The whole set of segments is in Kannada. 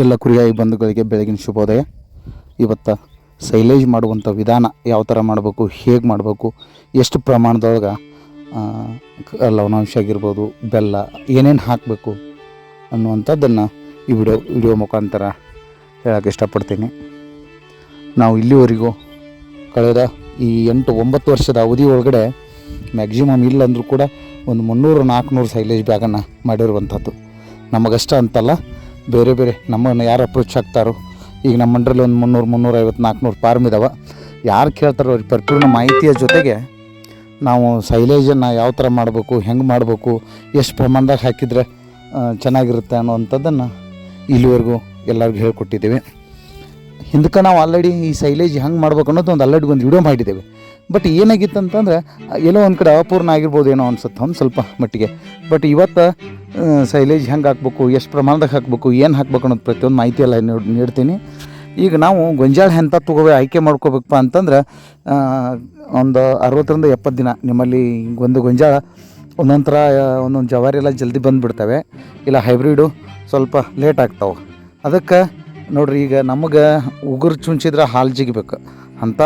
ಎಲ್ಲ ಕುರಿಯಾಗಿ ಬಂಧುಗಳಿಗೆ ಬೆಳಗಿನ ಶುಭೋದಯ. ಇವತ್ತು ಸೈಲೇಜ್ ಮಾಡುವಂಥ ವಿಧಾನ ಯಾವ ಥರ ಮಾಡಬೇಕು, ಹೇಗೆ ಮಾಡಬೇಕು, ಎಷ್ಟು ಪ್ರಮಾಣದೊಳಗೆ ಲವಣಾಂಶ ಆಗಿರ್ಬೋದು, ಬೆಲ್ಲ ಏನೇನು ಹಾಕಬೇಕು ಅನ್ನುವಂಥದ್ದನ್ನು ಈ ವಿಡಿಯೋ ವಿಡಿಯೋ ಮುಖಾಂತರ ಹೇಳೋಕ್ಕೆ ಇಷ್ಟಪಡ್ತೀನಿ. ನಾವು ಇಲ್ಲಿವರೆಗೂ ಕಳೆದ ಈ ಎಂಟು, ಒಂಬತ್ತು ವರ್ಷದ ಅವಧಿ ಒಳಗಡೆ ಮ್ಯಾಕ್ಸಿಮಮ್ ಇಲ್ಲ ಕೂಡ ಒಂದು ಮುನ್ನೂರು, ನಾಲ್ಕುನೂರು ಸೈಲೇಜ್ ಬ್ಯಾಗನ್ನು ಮಾಡಿರುವಂಥದ್ದು. ನಮಗಷ್ಟ ಅಂತಲ್ಲ ಬೇರೆ ಬೇರೆ ನಮ್ಮನ್ನು ಯಾರು ಅಪ್ರೋಚ್ ಆಗ್ತಾರೋ, ಈಗ ನಮ್ಮ ಮಂಡ್ರಲ್ಲಿ ಒಂದು ಮುನ್ನೂರು ಮುನ್ನೂರೈವತ್ತು ನಾಲ್ಕುನೂರು ಫಾರ್ಮ್ ಇದಾವೆ. ಯಾರು ಕೇಳ್ತಾರೋ ಅವ್ರಿಗೆ ಪರಿಪೂರ್ಣ ಮಾಹಿತಿಯ ಜೊತೆಗೆ ನಾವು ಸೈಲೇಜನ್ನು ಯಾವ ಥರ ಮಾಡಬೇಕು, ಹೆಂಗೆ ಮಾಡಬೇಕು, ಎಷ್ಟು ಪ್ರಮಾಣದಾಗ ಹಾಕಿದರೆ ಚೆನ್ನಾಗಿರುತ್ತೆ ಅನ್ನೋವಂಥದ್ದನ್ನು ಇಲ್ಲಿವರೆಗೂ ಎಲ್ಲರಿಗೂ ಹೇಳ್ಕೊಟ್ಟಿದ್ದೇವೆ. ಹಿಂದಕ್ಕೆ ನಾವು ಆಲ್ರೆಡಿ ಈ ಸೈಲೇಜ್ ಹೆಂಗೆ ಮಾಡ್ಬೇಕು ಅನ್ನೋದು ಒಂದು ಆಲ್ರೆಡಿ ಒಂದು ವಿಡಿಯೋ ಮಾಡಿದ್ದೇವೆ. ಬಟ್ ಏನಾಗಿತ್ತು ಅಂತಂದ್ರೆ, ಎಲ್ಲೋ ಒಂದು ಕಡೆ ಅಪೂರ್ಣ ಆಗಿರ್ಬೋದು ಏನೋ ಅನ್ಸುತ್ತೆ ಒಂದು ಸ್ವಲ್ಪ ಮಟ್ಟಿಗೆ. ಬಟ್ ಇವತ್ತು ಸೈಲೇಜ್ ಹೆಂಗೆ ಹಾಕ್ಬೇಕು, ಎಷ್ಟು ಪ್ರಮಾಣದಾಗ ಹಾಕಬೇಕು, ಏನು ಹಾಕ್ಬೇಕು ಅನ್ನೋದು ಪ್ರತಿಯೊಂದು ಮಾಹಿತಿ ಎಲ್ಲ ನೀಡ್ತೀನಿ. ಈಗ ನಾವು ಗೊಂಜಾಳ ಎಂಥ ತಗೋಬೇಕು ಆಯ್ಕೆ ಮಾಡ್ಕೋಬೇಕಪ್ಪ ಅಂತಂದ್ರೆ ಒಂದು ಅರವತ್ತರಿಂದ ಎಪ್ಪತ್ತು ದಿನ ನಿಮ್ಮಲ್ಲಿ ಒಂದು ಗೊಂಜಾಳ ಒಂದೊಂದು ಥರ ಒಂದೊಂದು ಜವಾರಿ ಎಲ್ಲ ಜಲ್ದಿ ಬಂದುಬಿಡ್ತವೆ. ಇಲ್ಲ ಹೈಬ್ರಿಡು ಸ್ವಲ್ಪ ಲೇಟ್ ಆಗ್ತಾವೆ. ಅದಕ್ಕೆ ನೋಡ್ರಿ, ಈಗ ನಮಗೆ ಉಗುರು ಚುಂಚಿದ್ರೆ ಹಾಲು ಜಿಗಿಬೇಕು. ಅಂಥ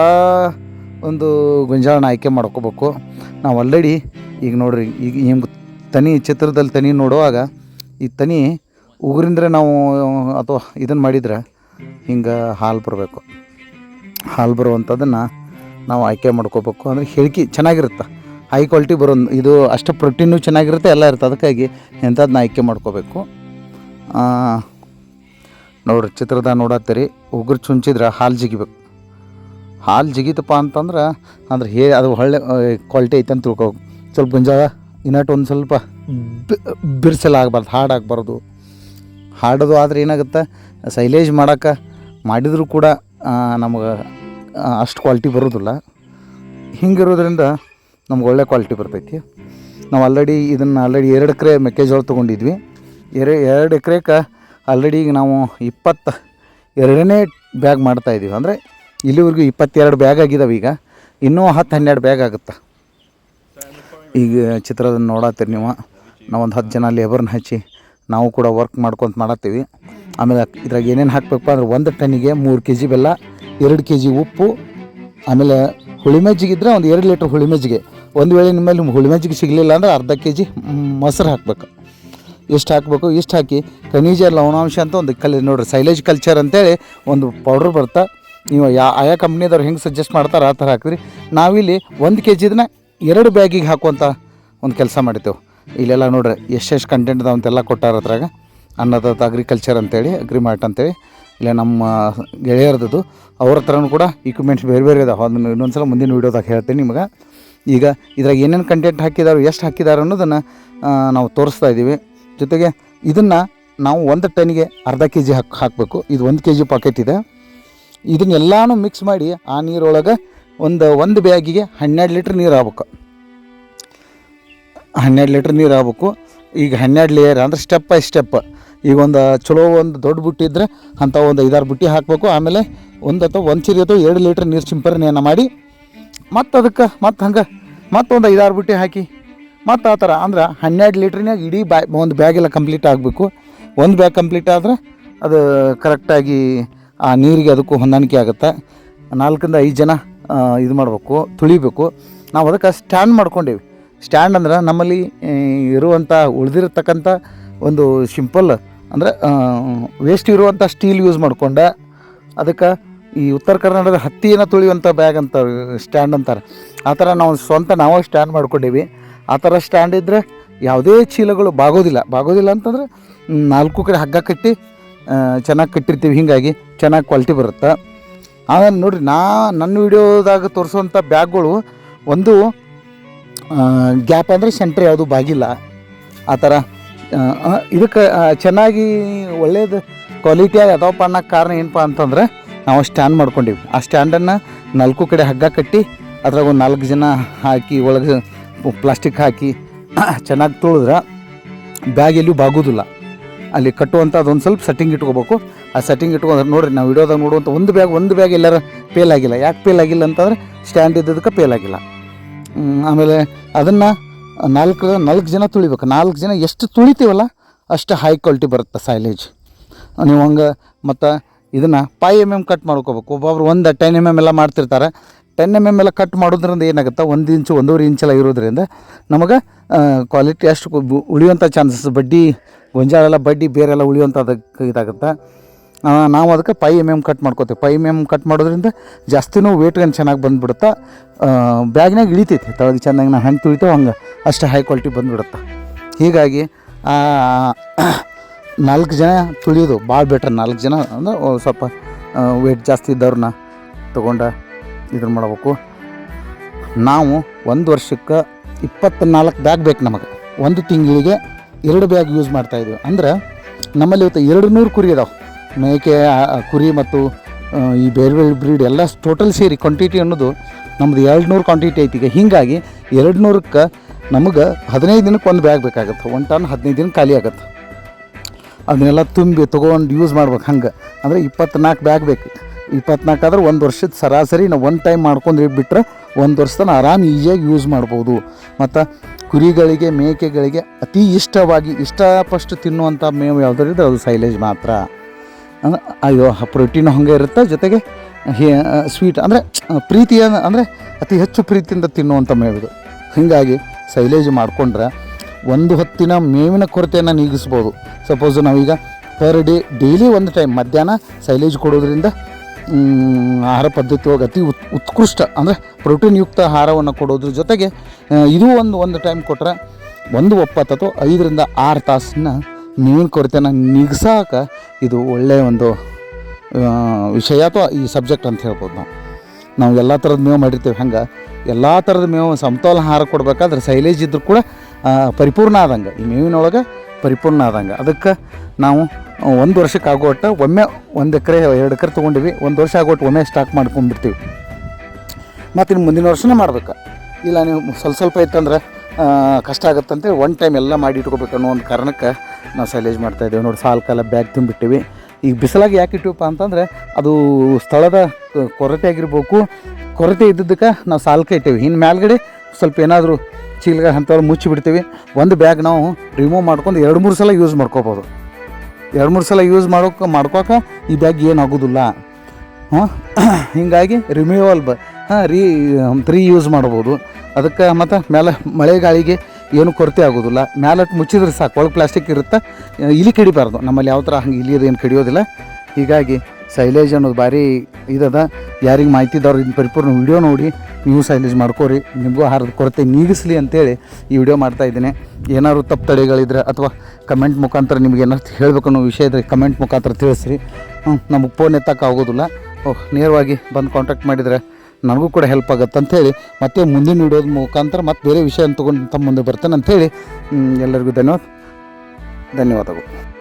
ಒಂದು ಗೊಂಜಾಳನ ಆಯ್ಕೆ ಮಾಡ್ಕೋಬೇಕು. ನಾವು ಆಲ್ರೆಡಿ ಈಗ ನೋಡ್ರಿ, ಈಗ ಹಿಂಗೆ ತನಿ ಚಿತ್ರದಲ್ಲಿ ತನಿ ನೋಡುವಾಗ ಈ ತನಿ ಉಗುರಿಂದ್ರೆ ನಾವು, ಅಥವಾ ಇದನ್ನು ಮಾಡಿದ್ರೆ ಹಿಂಗೆ ಹಾಲು ಬರಬೇಕು. ಹಾಲು ಬರುವಂಥದ್ದನ್ನು ನಾವು ಆಯ್ಕೆ ಮಾಡ್ಕೋಬೇಕು. ಅಂದರೆ ಹೇಳಿಕೆ ಚೆನ್ನಾಗಿರುತ್ತೆ. ಹೈ ಕ್ವಾಲಿಟಿ ಬರೋದು ಇದು ಅಷ್ಟು ಪ್ರೋಟೀನು ಚೆನ್ನಾಗಿರುತ್ತೆ, ಎಲ್ಲ ಇರುತ್ತೆ. ಅದಕ್ಕಾಗಿ ಎಂಥದನ್ನ ಆಯ್ಕೆ ಮಾಡ್ಕೋಬೇಕು. ನೋಡ್ರಿ, ಚಿತ್ರದ ನೋಡತ್ತೀರಿ ಉಗುರು ಚುಂಚಿದ್ರೆ ಹಾಲು ಜಿಗಿಬೇಕು. ಹಾಲು ಜಿಗಿತಪ್ಪ ಅಂತಂದ್ರೆ ಅಂದ್ರೆ ಹೇ ಅದು ಒಳ್ಳೆ ಕ್ವಾಲಿಟಿ ಐತೆ ಅಂತ ತಿಳ್ಕೊ ಸ್ವಲ್ಪ ಗೊಂಜಾಳ ಇನ್ನಟ್ಟು ಒಂದು ಸ್ವಲ್ಪ ಬಿರ್ಸಲಾಗಬಾರ್ದು ಹಾಡಾಗಬಾರ್ದು ಹಾರ್ಡದು ಆದರೆ ಏನಾಗುತ್ತೆ, ಸೈಲೇಜ್ ಮಾಡೋಕೆ ಮಾಡಿದರೂ ಕೂಡ ನಮಗೆ ಅಷ್ಟು ಕ್ವಾಲಿಟಿ ಬರೋದಿಲ್ಲ. ಹಿಂಗಿರೋದ್ರಿಂದ ನಮ್ಗೆ ಒಳ್ಳೆ ಕ್ವಾಲಿಟಿ ಬರ್ತೈತಿ. ನಾವು ಆಲ್ರೆಡಿ ಇದನ್ನು ಆಲ್ರೆಡಿ ಎರಡು ಎಕರೆ ಮೆಕ್ಕೆಜೋಳ ತೊಗೊಂಡಿದ್ವಿ. ಎರ ಎರಡು ಎಕರೆಗೆ ಆಲ್ರೆಡಿ ಈಗ ನಾವು ಇಪ್ಪತ್ತ ಎರಡನೇ ಬ್ಯಾಗ್ ಮಾಡ್ತಾಯಿದ್ದೀವಿ ಅಂದರೆ ಇಲ್ಲಿವರೆಗೂ ಇಪ್ಪತ್ತೆರಡು ಬ್ಯಾಗ್ ಆಗಿದಾವೆ ಈಗ. ಇನ್ನೂ ಹತ್ತು ಹನ್ನೆರಡು ಬ್ಯಾಗ್ ಆಗುತ್ತೆ? ಈಗ ಚಿತ್ರದ ನೋಡತ್ತೀರಿ ನೀವು. ನಾವೊಂದು ಹತ್ತು ಜನ ಲೇಬರ್ನ ಹಚ್ಚಿ ನಾವು ಕೂಡ ವರ್ಕ್ ಮಾಡ್ಕೊತ ಮಾಡತ್ತೀವಿ ಆಮೇಲೆ ಇದ್ರಾಗ ಏನೇನು ಹಾಕಬೇಕು ಅಂದ್ರೆ ಒಂದು ಟನ್ನಿಗೆ ಮೂರು ಕೆ ಜಿ ಬೆಲ್ಲ, ಎರಡು ಕೆ ಜಿ ಉಪ್ಪು, ಆಮೇಲೆ ಹುಳಿಮೆಜ್ಜಿಗಿದ್ರೆ ಒಂದು ಎರಡು ಲೀಟ್ರ್ ಹುಳಿಮೆಜ್ಜಿಗೆ ಒಂದು ವೇಳೆ ನಿಮ್ಮಲ್ಲಿ ಹುಳಿಮೆಜ್ಜಿಗೆ ಸಿಗಲಿಲ್ಲ ಅಂದ್ರೆ ಅರ್ಧ ಕೆ ಜಿ ಮೊಸರು ಹಾಕಬೇಕು. ಇಷ್ಟು ಹಾಕಬೇಕು, ಇಷ್ಟು ಹಾಕಿ, ಖನಿಜ ಲವಣಾಂಶ ಅಂತ ಒಂದು ಕಲ್ ನೋಡ್ರಿ ಸೈಲೇಜ್ ಕಲ್ಚರ್ ಅಂತೇಳಿ ಒಂದು ಪೌಡ್ರ್ ಬರ್ತಾ ನೀವು ಯಾ ಆಯಾ ಕಂಪ್ನಿದವ್ರು ಹೆಂಗೆ ಸಜೆಸ್ಟ್ ಮಾಡ್ತಾರೆ ಆ ಥರ ಹಾಕಿದ್ರಿ ನಾವಿಲ್ಲಿ ಒಂದು ಕೆ ಜಿದನ್ನ ಎರಡು ಬ್ಯಾಗಿಗೆ ಹಾಕುವಂಥ ಒಂದು ಕೆಲಸ ಮಾಡ್ತೇವೆ ಇಲ್ಲೆಲ್ಲ ನೋಡ್ರಿ ಎಷ್ಟೆಷ್ಟು ಕಂಟೆಂಟ್ ಅಂತೆಲ್ಲ ಕೊಟ್ಟಾರ ಅದ್ರಾಗ. ಅನ್ನದಾತ ಅಗ್ರಿಕಲ್ಚರ್ ಅಂತೇಳಿ ಅಗ್ರಿಮಾರ್ಟ್ ಅಂತೇಳಿ, ಇಲ್ಲ ನಮ್ಮ ಗೆಳೆಯರದ್ದು. ಅವ್ರ ಹತ್ರನೂ ಕೂಡ ಇಕ್ವಿಪ್ಮೆಂಟ್ಸ್ ಬೇರೆ ಬೇರೆ ಇದಾವೆ. ಅದನ್ನು ಇನ್ನೊಂದು ಸಲ ಮುಂದಿನ ವೀಡಿಯೋದಾಗ ಹೇಳ್ತೀನಿ ನಿಮಗೆ. ಈಗ ಇದ್ರಾಗ ಏನೇನು ಕಂಟೆಂಟ್ ಹಾಕಿದಾರೋ, ಎಷ್ಟು ಹಾಕಿದಾರೆ ಅನ್ನೋದನ್ನು ನಾವು ತೋರಿಸ್ತಾ ಇದ್ದೀವಿ ಜೊತೆಗೆ ಇದನ್ನು ನಾವು ಒಂದು ಟನ್ಗೆ ಅರ್ಧ ಕೆ ಜಿ ಹಾಕಿ ಹಾಕಬೇಕು. ಇದು ಒಂದು ಕೆ ಜಿ ಪಾಕೆಟ್ ಇದೆ. ಇದನ್ನೆಲ್ಲಾನು ಮಿಕ್ಸ್ ಮಾಡಿ ಆ ನೀರೊಳಗೆ ಒಂದು ಒಂದು ಬ್ಯಾಗಿಗೆ ಹನ್ನೆರಡು ಲೀಟ್ರ್ ನೀರು ಆಗ್ಬೇಕು ಹನ್ನೆರಡು ಲೀಟ್ರ್ ನೀರು ಆಗ್ಬೇಕು ಈಗ ಹನ್ನೆರಡು ಲೇಯರ್ ಅಂದ್ರೆ ಸ್ಟೆಪ್ ಬೈ ಸ್ಟೆಪ್ ಈಗ ಒಂದು ಚಲೋ ಒಂದು ದೊಡ್ಡ ಬುಟ್ಟಿ ಇದ್ದರೆ ಅಂಥ ಒಂದು ಐದಾರು ಬುಟ್ಟಿ ಹಾಕಬೇಕು. ಆಮೇಲೆ ಒಂದು ಅಥವಾ ಒಂದು ಚೀರಿ ಅಥವಾ ಎರಡು ಲೀಟ್ರ್ ನೀರು ಸಿಂಪರಣೆಯನ್ನು ಮಾಡಿ ಮತ್ತು ಅದಕ್ಕೆ ಮತ್ತು ಹಂಗೆ ಮತ್ತೊಂದು ಐದಾರು ಬುಟ್ಟಿ ಹಾಕಿ ಮತ್ತು ಆ ಥರ ಅಂದ್ರೆ ಹನ್ನೆರಡು ಲೀಟ್ರಿನಾಗ ಇಡೀ ಬ್ಯಾ ಒಂದು ಬ್ಯಾಗೆಲ್ಲ ಕಂಪ್ಲೀಟ್ ಆಗಬೇಕು. ಒಂದು ಬ್ಯಾಗ್ ಕಂಪ್ಲೀಟ್ ಆದ್ರೆ ಅದು ಕರೆಕ್ಟಾಗಿ ಆ ನೀರಿಗೆ ಅದಕ್ಕೂ ಹೊಂದಾಣಿಕೆ ಆಗುತ್ತೆ. ನಾಲ್ಕರಿಂದ ಐದು ಜನ ಇದು ಮಾಡಬೇಕು, ತುಳಿಬೇಕು. ನಾವು ಅದಕ್ಕೆ ಸ್ಟ್ಯಾಂಡ್ ಮಾಡ್ಕೊಂಡೇವಿ. ಸ್ಟ್ಯಾಂಡ್ ಅಂದ್ರೆ ನಮ್ಮಲ್ಲಿ ಇರುವಂಥ ಉಳಿದಿರತಕ್ಕಂಥ ಒಂದು ಸಿಂಪಲ್ ಅಂದರೆ ವೇಸ್ಟ್ ಇರುವಂಥ ಸ್ಟೀಲ್ ಯೂಸ್ ಮಾಡಿಕೊಂಡೆ ಅದಕ್ಕೆ ಈ ಉತ್ತರ ಕರ್ನಾಟಕದ ಹತ್ತಿಯನ್ನು ತುಳಿಯುವಂಥ ಬ್ಯಾಗ್ ಅಂತ ಸ್ಟ್ಯಾಂಡ್ ಅಂತಾರೆ. ಆ ಥರ ನಾವು ಸ್ವಂತ ನಾವೇ ಸ್ಟ್ಯಾಂಡ್ ಮಾಡ್ಕೊಂಡೀವಿ. ಆ ಥರ ಸ್ಟ್ಯಾಂಡ್ ಇದ್ದರೆ ಯಾವುದೇ ಚೀಲಗಳು ಬಾಗೋದಿಲ್ಲ. ಬಾಗೋದಿಲ್ಲ ಅಂತಂದ್ರೆ ನಾಲ್ಕು ಕಡೆ ಹಗ್ಗ ಕಟ್ಟಿ ಚೆನ್ನಾಗಿ ಕಟ್ಟಿರ್ತೀವಿ. ಹೀಗಾಗಿ ಚೆನ್ನಾಗಿ ಕ್ವಾಲಿಟಿ ಬರುತ್ತೆ? ಆಮೇಲೆ ನೋಡಿರಿ, ನಾ ನನ್ನ ವಿಡಿಯೋದಾಗ ತೋರಿಸುವಂಥ ಬ್ಯಾಗ್ಗಳು ಒಂದು ಗ್ಯಾಪ್ ಅಂದರೆ ಸೆಂಟ್ರ್ ಯಾವುದು ಬಾಗಿಲ್ಲ ಆ ಥರ ಇದಕ್ಕೆ ಚೆನ್ನಾಗಿ ಒಳ್ಳೇದು ಕ್ವಾಲಿಟಿಯಾಗಿ ಅದಾವಪ್ಪ ಅನ್ನೋಕ್ಕೆ ಕಾರಣ ಏನಪ್ಪ ಅಂತಂದ್ರೆ, ನಾವು ಸ್ಟ್ಯಾಂಡ್ ಮಾಡ್ಕೊಂಡೀವಿ. ಆ ಸ್ಟ್ಯಾಂಡನ್ನು ನಾಲ್ಕು ಕಡೆ ಹಗ್ಗ ಕಟ್ಟಿ, ಅದ್ರಾಗ ಒಂದು ನಾಲ್ಕು ಜನ ಹಾಕಿ, ಒಳಗೆ ಪ್ಲಾಸ್ಟಿಕ್ ಹಾಕಿ, ಚೆನ್ನಾಗಿ ತುಳಿದ್ರೆ ಬ್ಯಾಗ್ ಎಲ್ಲಿಯೂ ಬಾಗೋದಿಲ್ಲ. ಅಲ್ಲಿ ಕಟ್ಟುವಂಥ ಅದೊಂದು ಸ್ವಲ್ಪ ಸೆಟ್ಟಿಂಗ್ ಇಟ್ಕೋಬೇಕು. ಆ ಸೆಟ್ಟಿಂಗ್ ಇಟ್ಕೊಂಡ್ರೆ ನೋಡಿರಿ, ನಾವು ವಿಡಿಯೋದಾಗ ನೋಡುವಂಥ ಒಂದು ಬ್ಯಾಗ್ ಒಂದು ಬ್ಯಾಗ್ ಎಲ್ಲಾರ ಫೇಲ್ ಆಗಿಲ್ಲ. ಯಾಕೆ ಫೇಲ್ ಆಗಿಲ್ಲ ಅಂತಂದ್ರೆ ಸ್ಟ್ಯಾಂಡ್ ಇದ್ದದಕ್ಕೆ ಫೇಲ್ ಆಗಿಲ್ಲ. ಆಮೇಲೆ ಅದನ್ನು ನಾಲ್ಕು ನಾಲ್ಕು ಜನ ತುಳಿಬೇಕು. ನಾಲ್ಕು ಜನ ಎಷ್ಟು ತುಳಿತೀವಲ್ಲ ಅಷ್ಟು ಹೈ ಕ್ವಾಲಿಟಿ ಬರುತ್ತೆ ಸೈಲೇಜ್ ನೀವು ಹಂಗೆ ಮತ್ತು ಇದನ್ನು ಫೈವ್ ಎಂ ಎಂ ಕಟ್ ಮಾಡ್ಕೋಬೇಕು. ಒಬ್ಬೊಬ್ರು ಒಂದು ಟೆನ್ ಎಂ ಎಂ ಎಲ್ಲ ಮಾಡ್ತಿರ್ತಾರೆ. ಟೆನ್ ಎಂ ಎಂ ಎಲ್ಲ ಕಟ್ ಮಾಡೋದ್ರಿಂದ ಏನಾಗುತ್ತೆ? ಒಂದು ಇಂಚು ಒಂದೂವರೆ ಇಂಚೆಲ್ಲ ಇರೋದ್ರಿಂದ ನಮಗೆ ಕ್ವಾಲಿಟಿ ಅಷ್ಟು ಉಳಿಯುವಂಥ ಚಾನ್ಸಸ್ ಬಡ್ಡಿ ಗೊಂಜಾಳ ಎಲ್ಲ ಬಡ್ಡಿ ಬೇರೆಲ್ಲ ಉಳಿಯುವಂಥದಕ್ಕೆ ಇದಾಗುತ್ತೆ. ನಾವು ಅದಕ್ಕೆ ಪೈ ಎಂ ಎಂ ಕಟ್ ಮಾಡ್ಕೋತೀವಿ. ಪೈ ಎಂ ಎಂ ಕಟ್ ಮಾಡೋದ್ರಿಂದ ಜಾಸ್ತಿನೂ ವೇಟ್ಗನ್ ಚೆನ್ನಾಗಿ ಬಂದುಬಿಡುತ್ತೆ ಬ್ಯಾಗ್ನಾಗ ಇಳಿತೈತಿ. ತಳಗೆ ಚೆನ್ನಾಗಿ ನಾವು ಹೆಂಗೆ ತುಳಿತೇವೆ ಹಂಗೆ, ಅಷ್ಟು ಹೈ ಕ್ವಾಲಿಟಿ ಬಂದುಬಿಡುತ್ತೆ. ಹೀಗಾಗಿ ನಾಲ್ಕು ಜನ ತುಳಿಯೋದು ಭಾಳ ಬೆಟ್ರ್ ನಾಲ್ಕು ಜನ ಅಂದ್ರೆ ಸ್ವಲ್ಪ ವೇಟ್ ಜಾಸ್ತಿ ಇದ್ದವ್ರನ್ನ ತೊಗೊಂಡು ಇದನ್ನು ಮಾಡಬೇಕು. ನಾವು ಒಂದು ವರ್ಷಕ್ಕೆ ಇಪ್ಪತ್ತ್ನಾಲ್ಕು ಬ್ಯಾಗ್ ಬೇಕು ನಮಗೆ. ಒಂದು ತಿಂಗಳಿಗೆ ಎರಡು ಬ್ಯಾಗ್ ಯೂಸ್ ಮಾಡ್ತಾಯಿದ್ವಿ ಅಂದ್ರೆ ನಮ್ಮಲ್ಲಿ ಇವತ್ತು ಎರಡು ನೂರು ಕುರಿ ಅದಾವೆ ಮೇಕೆ ಕುರಿ ಮತ್ತು ಈ ಬೇರೆ ಬೇರೆ ಬ್ರೀಡ್ ಎಲ್ಲ ಟೋಟಲ್ ಸೇರಿ ಕ್ವಾಂಟಿಟಿ ಅನ್ನೋದು ನಮ್ಮದು ಎರಡು ನೂರು ಕ್ವಾಂಟಿಟಿ ಐತಿ. ಈಗ ಹೀಗಾಗಿ ಎರಡು ನೂರಕ್ಕೆ ನಮಗೆ ಹದಿನೈದು ದಿನಕ್ಕೆ ಒಂದು ಬ್ಯಾಗ್ ಬೇಕಾಗುತ್ತೆ. ಒಂದು ಟನ್ ಹದಿನೈದು ದಿನ ಖಾಲಿ ಆಗತ್ತೆ. ಅದನ್ನೆಲ್ಲ ತುಂಬಿ ತೊಗೊಂಡು ಯೂಸ್ ಮಾಡ್ಬೇಕು ಹಂಗೆ. ಅಂದರೆ ಇಪ್ಪತ್ನಾಲ್ಕು ಬ್ಯಾಗ್ ಬೇಕು. ಇಪ್ಪತ್ನಾಲ್ಕು ಆದ್ರೆ ಒಂದು ವರ್ಷದ ಸರಾಸರಿ ನಾವು ಒನ್ ಟೈಮ್ ಮಾಡ್ಕೊಂಡು ಬಿಟ್ಟರೆ ಒಂದು ವರ್ಷದ ಆರಾಮ್ ಈಸಿಯಾಗಿ ಯೂಸ್ ಮಾಡ್ಬೋದು. ಮತ್ತು ಕುರಿಗಳಿಗೆ, ಮೇಕೆಗಳಿಗೆ ಅತಿ ಇಷ್ಟವಾಗಿ ಇಷ್ಟಪಷ್ಟು ತಿನ್ನುವಂಥ ಮೇವು ಯಾವ್ದಾರು ಇದ್ರೆ ಅದು ಸೈಲೇಜ್ ಮಾತ್ರ. ಅಯ್ಯೋ ಪ್ರೋಟೀನು ಹಾಗೆ ಇರುತ್ತೆ? ಜೊತೆಗೆ, ಹೇ ಸ್ವೀಟ್, ಅಂದರೆ, ಪ್ರೀತಿಯ, ಅಂದರೆ, ಅತಿ ಹೆಚ್ಚು ಪ್ರೀತಿಯಿಂದ ತಿನ್ನುವಂಥ ಮೇವಿದು ಹೀಗಾಗಿ, ಸೈಲೇಜ್ ಮಾಡಿಕೊಂಡ್ರೆ ಒಂದು ಹೊತ್ತಿನ ಮೇವಿನ ಕೊರತೆಯನ್ನು ನೀಗಿಸ್ಬೋದು. ಸಪೋಸ್ ನಾವೀಗ ಪರ್ ಡೇ ಡೈಲಿ ಒಂದು ಟೈಮ್ ಮಧ್ಯಾಹ್ನ ಸೈಲೇಜ್ ಕೊಡೋದ್ರಿಂದ ಆಹಾರ ಪದ್ಧತಿ ಒಳಗೆ ಅತಿ ಉತ್, ಉತ್ಕೃಷ್ಟ, ಅಂದರೆ ಪ್ರೋಟೀನ್ ಯುಕ್ತ ಆಹಾರವನ್ನು ಕೊಡೋದ್ರ ಜೊತೆಗೆ ಇದು ಒಂದು ಒಂದು ಟೈಮ್ ಕೊಟ್ಟರೆ ಒಂದು ಒಪ್ಪತ್ತು ಅಥವಾ ಐದರಿಂದ ಆರು ತಾಸನ್ನ ಮೇವಿನ ಕೊರತೆನ ನಿಗ್ಸಾಕ ಇದು ಒಳ್ಳೆಯ ಒಂದು ವಿಷಯ ಅಥವಾ ಈ ಸಬ್ಜೆಕ್ಟ್ ಅಂತ ಹೇಳ್ಬೋದು ನಾವು. ನಾವು ಎಲ್ಲ ಥರದ ಮೇವು ಮಾಡಿರ್ತೀವಿ. ಹಂಗೆ ಎಲ್ಲ ಥರದ ಮೇವು ಸಮತೋಲ ಆಹಾರ ಕೊಡಬೇಕಾದ್ರೆ ಸೈಲೇಜ್ ಇದ್ದರೂ ಕೂಡ ಪರಿಪೂರ್ಣ ಆದಂಗೆ. ಈ ಮೇವಿನೊಳಗೆ ಪರಿಪೂರ್ಣ ಆದಂಗೆ. ಅದಕ್ಕೆ ನಾವು ಒಂದು ವರ್ಷಕ್ಕೆ ಆಗೋಟ್ಟು ಒಮ್ಮೆ ಒಂದು ಎಕರೆ, ಎರಡು ಎಕರೆ ತೊಗೊಂಡಿವಿ, ಒಂದು ವರ್ಷ ಆಗೋಟ್ಟು ಒಮ್ಮೆ ಸ್ಟಾಕ್ ಮಾಡ್ಕೊಂಡ್ಬಿಡ್ತೀವಿ. ಮತ್ತು ಇನ್ನು ಮುಂದಿನ ವರ್ಷನೇ ಮಾಡ್ಬೇಕು. ಇಲ್ಲ, ನೀವು ಸ್ವಲ್ಪ ಸ್ವಲ್ಪ ಇತ್ತಂದ್ರೆ ಕಷ್ಟ ಆಗುತ್ತಂತೆ ಒನ್ ಟೈಮ್ ಎಲ್ಲ ಮಾಡಿ ಇಟ್ಕೋಬೇಕು ಅನ್ನೋ ಒಂದು ಕಾರಣಕ್ಕೆ ನಾವು ಸೈಲೇಜ್ ಮಾಡ್ತಾಯಿದ್ದೇವೆ ನೋಡಿ, ಸಾಲ್ ಕಾಲ ಬ್ಯಾಗ್ ತುಂಬಿಟ್ಟಿವಿ. ಈಗ ಬಿಸಿಲಾಗಿ ಯಾಕೆ ಇಟ್ಟಿವಪ್ಪ ಅಂತಂದರೆ, ಅದು ಸ್ಥಳದ ಕೊರತೆ ಆಗಿರ್ಬೇಕು. ಕೊರತೆ ಇದ್ದಿದ್ದಕ್ಕೆ ನಾವು ಸಾಲ್ಕ ಇಟ್ಟೇವೆ. ಇನ್ನು ಮೇಲ್ಗಡೆ ಸ್ವಲ್ಪ ಏನಾದರೂ ಚೀಲಗ ಅಂಥವ್ರು ಮುಚ್ಚಿಬಿಡ್ತೀವಿ. ಒಂದು ಬ್ಯಾಗ್ ನಾವು ರಿಮೂವ್ ಮಾಡ್ಕೊಂಡು ಎರಡು, ಮೂರು ಸಲ ಯೂಸ್ ಮಾಡ್ಕೋಬೋದು. ಎರಡು ಮೂರು ಸಲ ಯೂಸ್ ಮಾಡೋಕೆ, ಮಾಡ್ಕೋಕೆ ಈ ಬ್ಯಾಗ್ ಏನಾಗೋದಿಲ್ಲ. ಹಾಂ? ಹೀಗಾಗಿ ರಿಮ್ಯೂವಲ್ ಬ ಹಾಂ ರೀ ರೀ ಯೂಸ್ ಮಾಡ್ಬೋದು. ಅದಕ್ಕೆ ಮತ್ತು ಮೇಲೆ ಮಳೆ ಗಾಳಿಗೆ ಏನು ಕೊರತೆ ಆಗೋದಿಲ್ಲ. ಮ್ಯಾಲಟ್ ಮುಚ್ಚಿದ್ರೆ ಸಾಕು. ಒಳಗೆ ಪ್ಲಾಸ್ಟಿಕ್ ಇರುತ್ತೆ? ಇಲಿ ಕಡಿಬಾರ್ದು. ನಮ್ಮಲ್ಲಿ ಯಾವ ಥರ ಹಂಗೆ ಇಲಿ ಅದೇನು ಕಡಿಯೋದಿಲ್ಲ. ಹೀಗಾಗಿ ಸೈಲೇಜ್ ಅನ್ನೋದು ಭಾರಿ ಇದದ. ಯಾರಿಗೆ ಮಾಹಿತಿ ಇದ್ದವ್ರು ಇನ್ನು ಪರಿಪೂರ್ಣ ವಿಡಿಯೋ ನೋಡಿ, ನೀವು ಸೈಲೇಜ್ ಮಾಡ್ಕೋರಿ, ನಿಮಗೂ ಆಹಾರದ ಕೊರತೆ ನೀಗಿಸ್ಲಿ ಅಂತೇಳಿ ಈ ವಿಡಿಯೋ ಮಾಡ್ತಾ ಇದ್ದೀನಿ. ಏನಾದ್ರು ತಪ್ಪು ತಡೆಗಳಿದ್ರೆ ಅಥವಾ ಕಮೆಂಟ್ ಮುಖಾಂತರ ನಿಮ್ಗೆ ಏನಾದ್ರು ಹೇಳಬೇಕು ಅನ್ನೋ ವಿಷಯ ಇದ್ರೆ ಕಮೆಂಟ್ ಮುಖಾಂತರ ತಿಳಿಸ್ರಿ. ನಮಗೆ ಫೋನ್ ಎತ್ತಕ್ಕಾಗೋದಿಲ್ಲ ಓಹ್, ನೇರವಾಗಿ ಬಂದು ಕಾಂಟ್ಯಾಕ್ಟ್ ಮಾಡಿದರೆ ನನಗೂ ಕೂಡ ಹೆಲ್ಪ್ ಆಗುತ್ತೆ ಅಂಥೇಳಿ ಮತ್ತೆ ಮುಂದಿನ ವಿಡಿಯೋದ ಮುಖಾಂತರ ಮತ್ತೆ ಬೇರೆ ವಿಷಯ ತೊಗೊಂಡು ತಮ್ಮ ಮುಂದೆ ಬರ್ತೇನೆ ಅಂಥೇಳಿ ಎಲ್ಲರಿಗೂ ಧನ್ಯವಾದ. ಧನ್ಯವಾದಗಳು.